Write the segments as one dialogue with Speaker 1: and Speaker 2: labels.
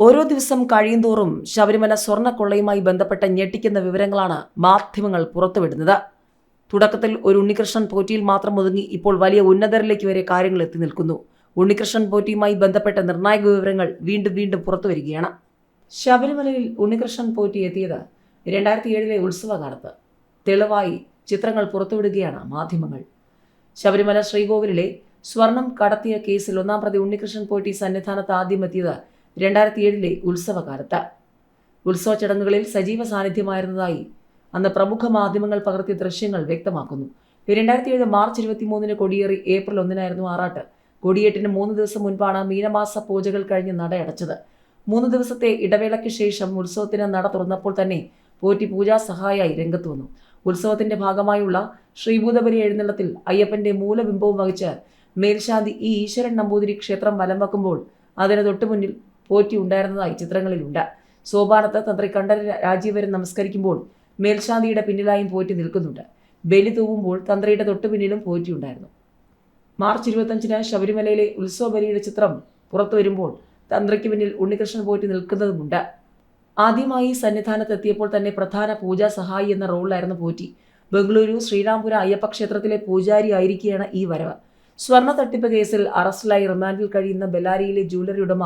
Speaker 1: ഓരോ ദിവസം കഴിയുന്തോറും ശബരിമല സ്വർണക്കൊള്ളയുമായി ബന്ധപ്പെട്ട ഞെട്ടിക്കുന്ന വിവരങ്ങളാണ് മാധ്യമങ്ങൾ പുറത്തുവിടുന്നത്. തുടക്കത്തിൽ ഒരു ഉണ്ണികൃഷ്ണൻ പോറ്റിയിൽ മാത്രം ഒതുങ്ങി ഇപ്പോൾ വലിയ ഉന്നതരിലേക്ക് വരെ കാര്യങ്ങൾ എത്തി നിൽക്കുന്നു. ഉണ്ണികൃഷ്ണൻ പോറ്റിയുമായി ബന്ധപ്പെട്ട നിർണായക വിവരങ്ങൾ വീണ്ടും വീണ്ടും പുറത്തു വരികയാണ് ശബരിമലയിൽ ഉണ്ണികൃഷ്ണൻ പോറ്റി എത്തിയത് രണ്ടായിരത്തി ഏഴിലെ ഉത്സവകാലത്ത് തെളിവായി ചിത്രങ്ങൾ പുറത്തുവിടുകയാണ് മാധ്യമങ്ങൾ. ശബരിമല ശ്രീകോവിലിലെ സ്വർണം കടത്തിയ കേസിൽ ഒന്നാം പ്രതി ഉണ്ണികൃഷ്ണൻ പോറ്റി സന്നിധാനത്ത് ആദ്യം എത്തിയത് രണ്ടായിരത്തി ഏഴിലെ ഉത്സവകാലത്ത്. ഉത്സവ ചടങ്ങുകളിൽ സജീവ സാന്നിധ്യമായിരുന്നതായി അന്ന് പ്രമുഖ മാധ്യമങ്ങൾ പകർത്തിയ ദൃശ്യങ്ങൾ വ്യക്തമാക്കുന്നു. രണ്ടായിരത്തി ഏഴ് മാർച്ച് ഇരുപത്തിമൂന്നിന് കൊടിയേറി ഏപ്രിൽ ഒന്നിനായിരുന്നു ആറാട്ട്. കൊടിയേറ്റിന് മൂന്ന് ദിവസം മുൻപാണ് മീനമാസ പൂജകൾ കഴിഞ്ഞ് നടയടച്ചത് മൂന്ന് ദിവസത്തെ ഇടവേളയ്ക്ക് ശേഷം ഉത്സവത്തിന് നട തുറന്നപ്പോൾ തന്നെ പോറ്റി പൂജാ സഹായായി രംഗത്ത് വന്നു. ഉത്സവത്തിന്റെ ഭാഗമായുള്ള ശ്രീഭൂതബലി എഴുന്നള്ളത്തിൽ അയ്യപ്പന്റെ മൂലബിംബവും വഹിച്ച് മേൽശാന്തി ഈ ഈശ്വരൻ നമ്പൂതിരി ക്ഷേത്രം വലം വെക്കുമ്പോൾ അതിന് തൊട്ടുമുന്നിൽ പോറ്റി ഉണ്ടായിരുന്നതായി ചിത്രങ്ങളിലുണ്ട്. സോപാനത്ത് തന്ത്രി കണ്ഠര രാജീവരൻ നമസ്കരിക്കുമ്പോൾ മേൽശാന്തിയുടെ പിന്നിലായും പോറ്റി നിൽക്കുന്നുണ്ട്. ബലി തൂവുമ്പോൾ തന്ത്രിയുടെ തൊട്ടുപിന്നിലും പോറ്റി ഉണ്ടായിരുന്നു. മാർച്ച് ഇരുപത്തഞ്ചിന് ശബരിമലയിലെ ഉത്സവ ബലിയുടെ ചിത്രം പുറത്തു വരുമ്പോൾ തന്ത്രിക്ക് പിന്നിൽ ഉണ്ണികൃഷ്ണൻ പോറ്റി നിൽക്കുന്നതുമുണ്ട്. ആദ്യമായി സന്നിധാനത്ത് എത്തിയപ്പോൾ തന്നെ പ്രധാന പൂജാ സഹായി എന്ന റോളിലായിരുന്നു പോറ്റി. ബംഗളൂരു ശ്രീരാംപുര അയ്യപ്പ ക്ഷേത്രത്തിലെ പൂജാരി ആയിരിക്കുകയാണ് ഈ വരവ്. സ്വർണ തട്ടിപ്പ് കേസിൽ അറസ്റ്റിലായി റിമാൻഡിൽ കഴിയുന്ന ബെല്ലാരിയിലെ ജ്വല്ലറി ഉടമ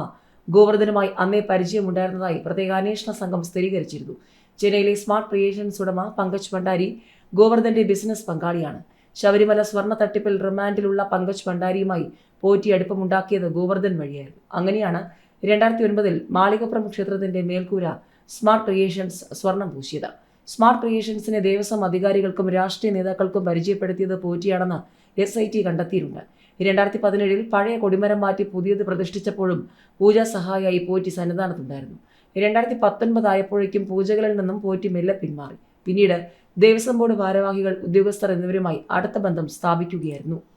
Speaker 1: ഗോവർദ്ധനുമായി അന്നേ പരിചയമുണ്ടായിരുന്നതായി പ്രത്യേക അന്വേഷണ സംഘം സ്ഥിരീകരിച്ചിരുന്നു. ചെന്നൈയിലെ സ്മാർട്ട് ക്രിയേഷൻസ് ഉടമ പങ്കജ് ഭണ്ഡാരി ഗോവർദ്ധന്റെ ബിസിനസ് പങ്കാളിയാണ്. ശബരിമല സ്വർണ തട്ടിപ്പിൽ റിമാൻഡിലുള്ള പങ്കജ് ഭണ്ഡാരിയുമായി പോറ്റി അടുപ്പമുണ്ടാക്കിയത് ഗോവർദ്ധൻ വഴിയായിരുന്നു. അങ്ങനെയാണ് രണ്ടായിരത്തി ഒൻപതിൽ മാളികപ്പുറം ക്ഷേത്രത്തിന്റെ മേൽക്കൂര സ്മാർട്ട് ക്രിയേഷൻസ് സ്വർണം പൂശിയത്. സ്മാർട്ട് ക്രിയേഷൻസിനെ ദേവസ്വം അധികാരികൾക്കും രാഷ്ട്രീയ നേതാക്കൾക്കും പരിചയപ്പെടുത്തിയത് പോറ്റിയാണെന്ന് എസ് ഐ ടി കണ്ടെത്തിയിട്ടുണ്ട്. രണ്ടായിരത്തി പതിനേഴിൽ പഴയ കൊടിമരം മാറ്റി പുതിയത് പ്രതിഷ്ഠിച്ചപ്പോഴും പൂജാ സഹായിയായി പോറ്റി സന്നിധാനത്തുണ്ടായിരുന്നു. രണ്ടായിരത്തി പത്തൊൻപത് ആയപ്പോഴേക്കും പൂജകളിൽ നിന്നും പോറ്റി മെല്ലെ പിന്മാറി. പിന്നീട് ദേവസ്വം ബോർഡ് ഭാരവാഹികൾ ഉദ്യോഗസ്ഥർ എന്നിവരുമായി അടുത്ത ബന്ധം സ്ഥാപിക്കുകയായിരുന്നു.